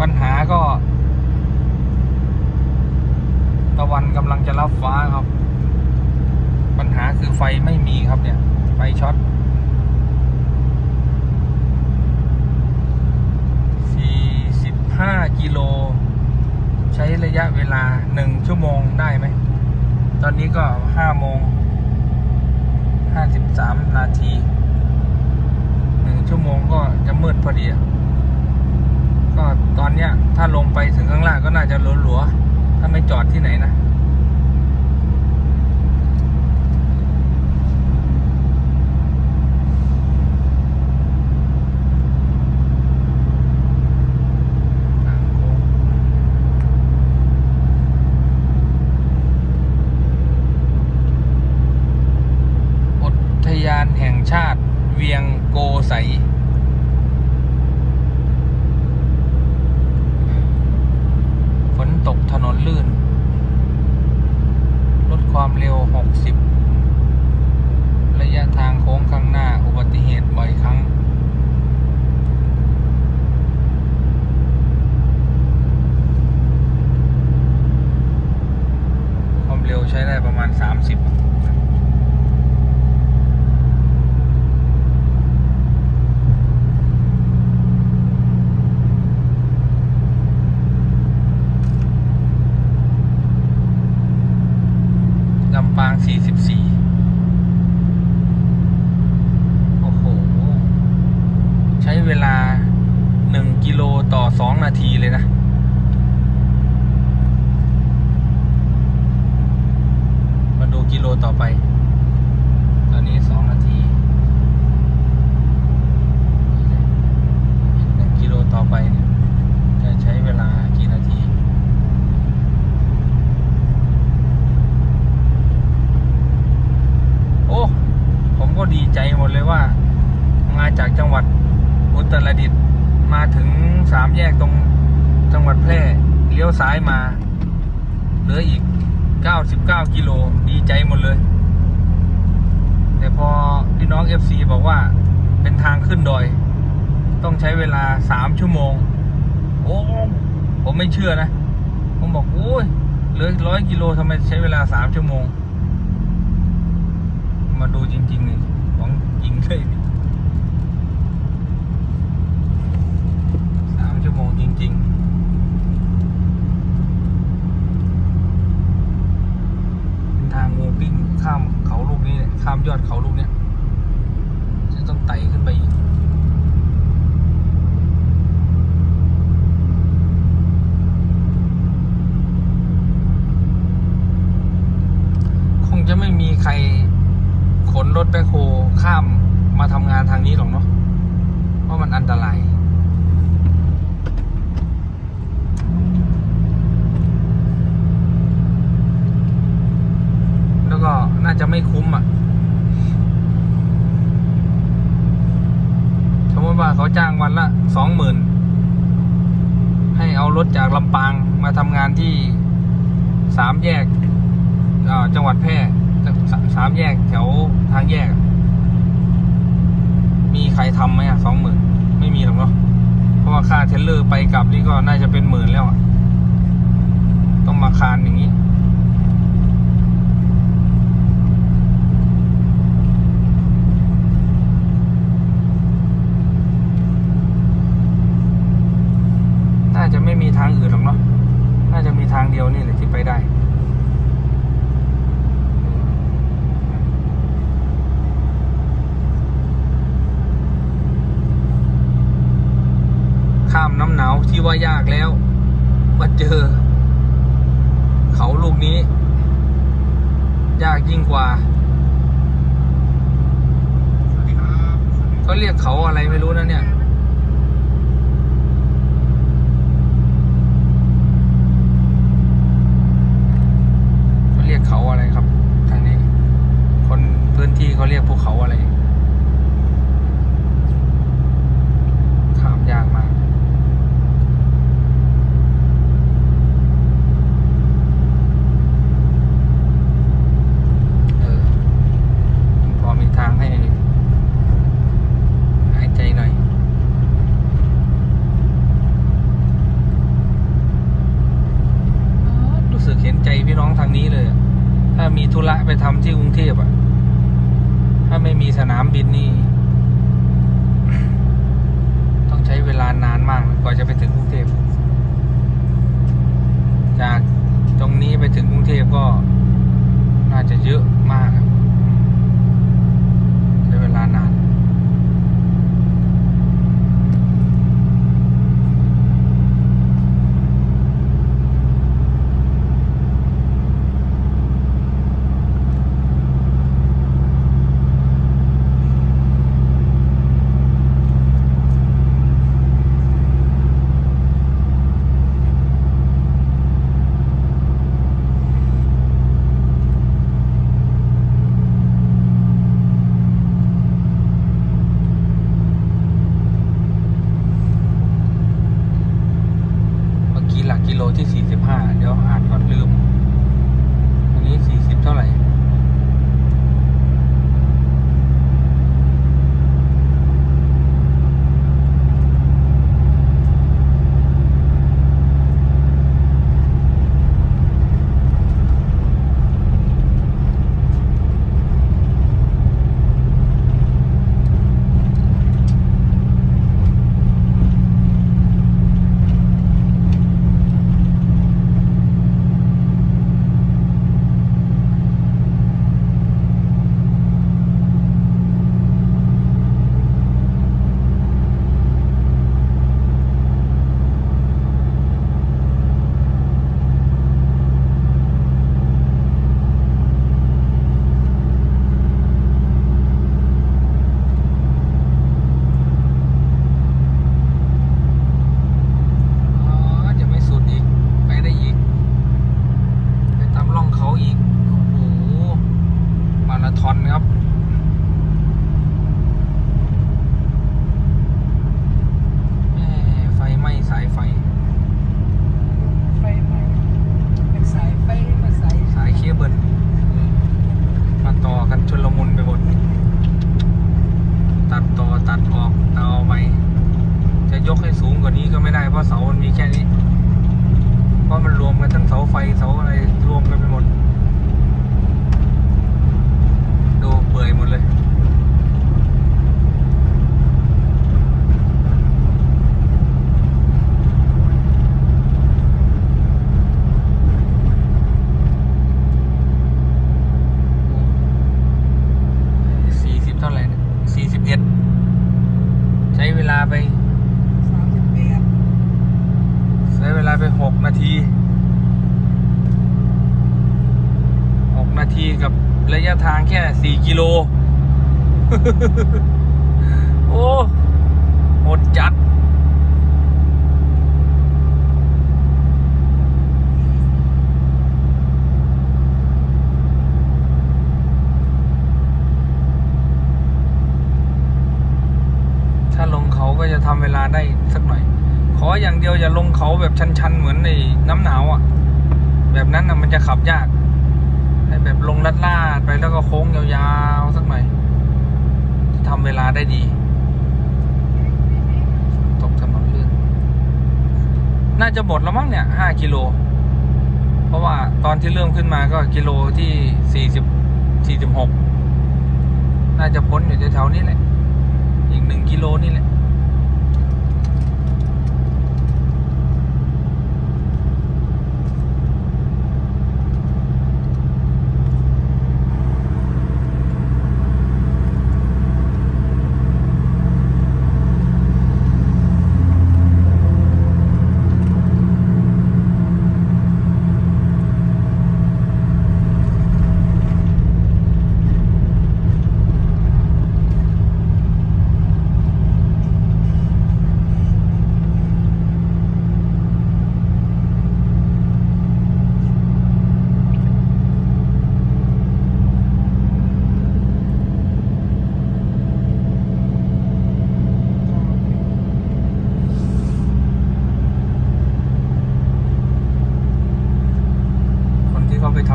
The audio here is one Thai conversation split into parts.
ปัญหาก็ตะวันกำลังจะรับฟ้าครับ ปัญหาคือไฟไม่มีครับเนี่ย ไฟช็อต45กิโล ใช้ระยะเวลา 1 ชั่วโมงได้ไหม ตอนนี้ก็5โมง 53 นาทีหนึ่งชั่วโมงก็จะมืดพอดีอะ ก็ตอนเนี้ยถ้าลงไปถึงข้างล่างก็น่าจะหลัวๆถ้าไม่จอดที่ไหนนะ ทางโค้งอุทยานแห่งชาติเวียงโกไสยฝน ตกถนนลื่น ลดความเร็ว 60 ระยะทางโค้งข้างหน้าอุบัติเหตุบ่อยครั้ง ความเร็วใช้ได้ประมาณ 30 ลำปาง 44 โอ้โห ใช้เวลา 1 กิโลต่อ 2 นาทีเลยนะ มาดูกิโลต่อไป ตอนนี้ 2 นาทีอีกหนึ่งกิโลต่อไปเนี่ยจะใช้เวลากี่นาที โอ้ ผมก็ดีใจ หมดเลยว่า มาจากจังหวัดอุตรดิตถ์มาถึงสามแยกตรงจังหวัดแพร่เลี้ยวซ้ายมา เหลืออีก 99 กิโลดีใจหมดเลย แต่พอพี่น้อง FC บอกว่าเป็นทางขึ้นดอย ต้องใช้เวลา 3 ชั่วโมง โอ้ผมไม่เชื่อนะ ผมบอกโอ้ยเหลือร้อยกิโลทำไมใช้เวลา 3 ชั่วโมง มาดูจริงๆเล ยิงเลยสามชั่วโมงจริง ๆเป็นทางงูปิ้งข้ามเขาลูกนี้เนี่ยข้ามยอดเขาลูกเนี้ยจะต้องไต่ขึ้นไปอีกคงจะไม่มีใคร ขนรถแบคโฮข้ามมาทำงานทางนี้หรอกเนาะเพราะมันอันตรายแล้วก็น่าจะไม่คุ้มอะ สมมติว่าเขาจ้างวันละสองหมื่นให้เอารถจากลำปางมาทำงานที่สามแยกจังหวัดแพร่ สามแยกแถวทางแยก มีใครทำไหมอะสองหมื่นไม่มีหรอกเนาะเพราะว่าค่าเทรลเลอร์ไปกลับนี่ก็น่าจะเป็นหมื่นแล้วอะ ต้องมาคานอย่างนี้ น่าจะไม่มีทางอื่นหรอกเนาะ น่าจะมีทางเดียวนี่แหละที่ไปได้ ว่ายากแล้ว มาเจอ เขาลูกนี้ ยากยิ่งกว่าเขาเรียกเขาอะไรไม่รู้นะเนี่ยเขาเรียกเขาอะไรครับ ทางนี้ คนพื้นที่เขาเรียกภูเขาอะไร โอ้หมดจัด ถ้าลงเขาก็จะทำเวลาได้สักหน่อย ขออย่างเดียวอย่าลงเขาแบบชันๆ เหมือนในน้ำหนาวอะ แบบนั้นนะมันจะขับยากให้แบบลงลัดลาดๆไปแล้วก็โค้งยาวๆ สักหน่อย ทำเวลาได้ดี ตกถนนลื่น น่าจะหมดแล้วมั้งเนี่ยห้ากิโล เพราะว่าตอนที่เริ่มขึ้นมาก็กิโลที่สี่สิบสี่สิบหกน่าจะพ้นอยู่แถวๆนี้แหละ อีกหนึ่งกิโลนี่แหละ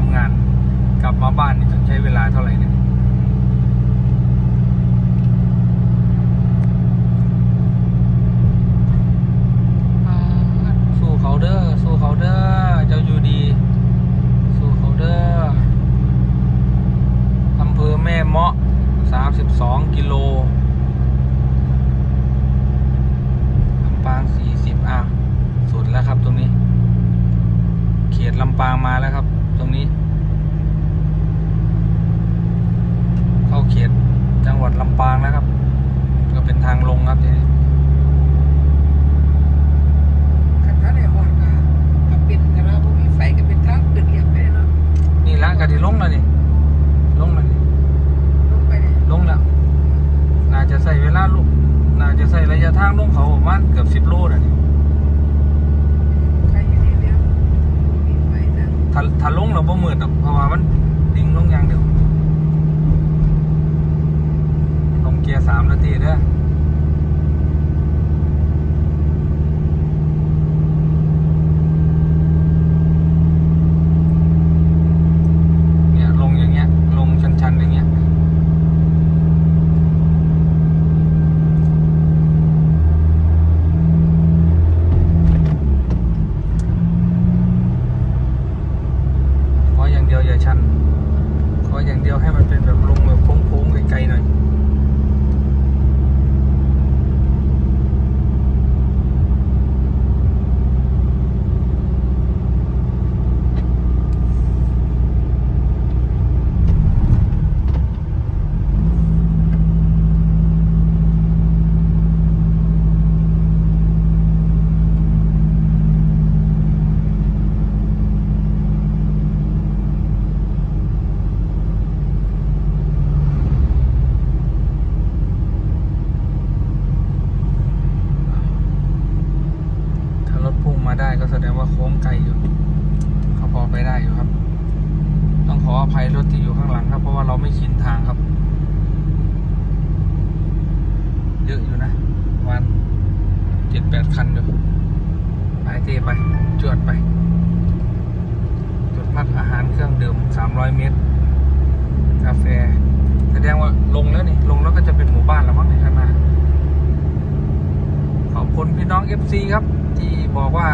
ทำงาน กลับมาบ้านนี่ต้องใช้เวลาเท่าไหร่เนี่ย FC ครับ ที่บอกว่า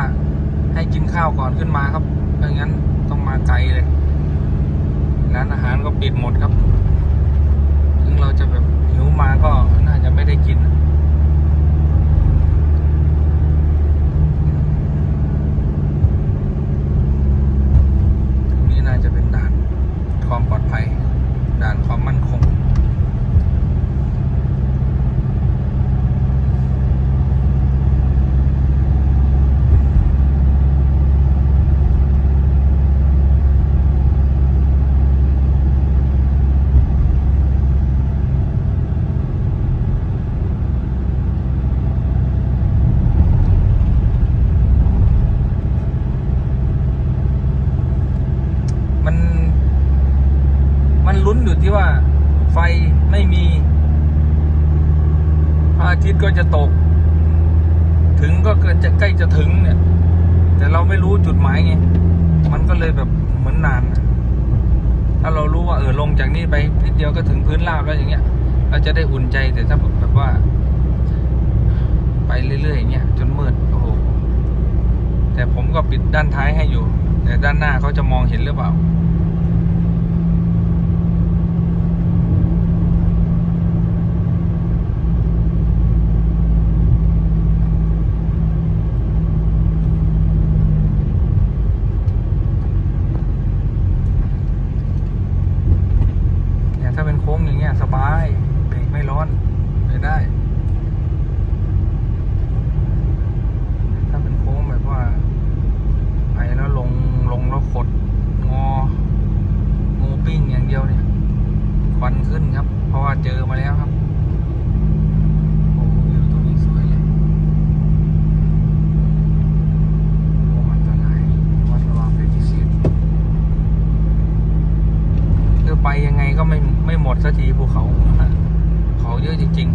ให้กินข้าวก่อนขึ้นมาครับไม่งั้นต้องมาไกลเลยร้านอาหารก็ปิดหมดครับ ถึงเราจะแบบหิวมาก็น่าจะไม่ได้กิน ตรงนี้น่าจะเป็นด่านความปลอดภัย ด่านความมั่นคง มัน มันลุ้นอยู่ที่ว่า ไฟไม่มีพระอาทิ ตก ถึงก็เกินจะใกล้จะถึงเนี่ย แต่เราไม่รู้จุดหมายไง มันก็เลยแบบเหมือนนาน ถ้าเรารู้ว่าเออลงจากนี่ไปนิดเดียวก็ถึงพื้นราบแล้วอย่างเงี้ย เราจะได้อุ่นใจแต่ถ้าแบบว่า ไปเรื่อยๆอย่างเงี้ยจนมืดโอ้โหแต่ผมก็ปิดด้านท้ายให้อยู่ แต่ด้านหน้าเขาจะมองเห็นหรือเปล่า เนี่ยถ้าเป็นโค้งอย่างเงี้ยสบายเบรกไม่ร้อนไปได้ ถ้าเป็นโค้งแบบว่า ไปแล้วลงลงแล้วขดงอ งูปิ้งอย่างเดียวเนี่ยควันขึ้นครับ เพราะว่าเจอมาแล้วครับ โอ้โหวิวตรงนี้สวยเลยโอ้อันตรายวัดระวังเป็นพิเศษคือไปยังไงก็ไม่ไม่หม ดสักทีภูเขาเขาเยอะจริง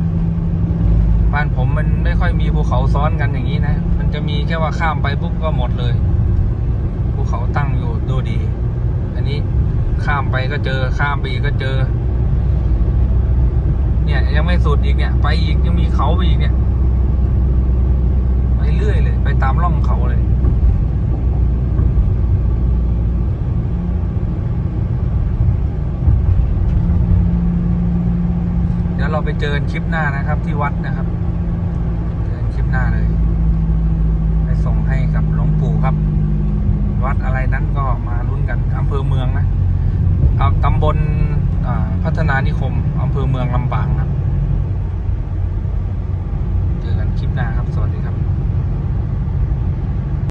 ๆ บ้านผมมันไม่ค่อยมีภูเขาซ้อนกันอย่างนี้นะ มันจะมีแค่ว่าข้ามไปปุ๊บก็หมดเลย ภูเขาตั้งอยู่ดูดี อันนี้ข้ามไปก็เจอข้ามไปอีกก็เจอ เนี่ยยังไม่สุดอีกเนี่ย ไปอีกยังมีเขาไปอีกเนี่ย ไปเรื่อยเลย ไปตามร่องเขาเลย เดี๋ยวเราไปเจอกัน คลิปหน้านะครับ ที่วัดนะครับเจอกันคลิปหน้าเลยไปส่งให้กับหลวงปู่ครับ วัดอะไรนั้นก็มาลุ้นกันอำเภอเมืองนะเอาตำบลพัฒนานิคมอำเภอเมืองลำปางครับ เจอกันคลิปหน้าครับ สวัสดีครับ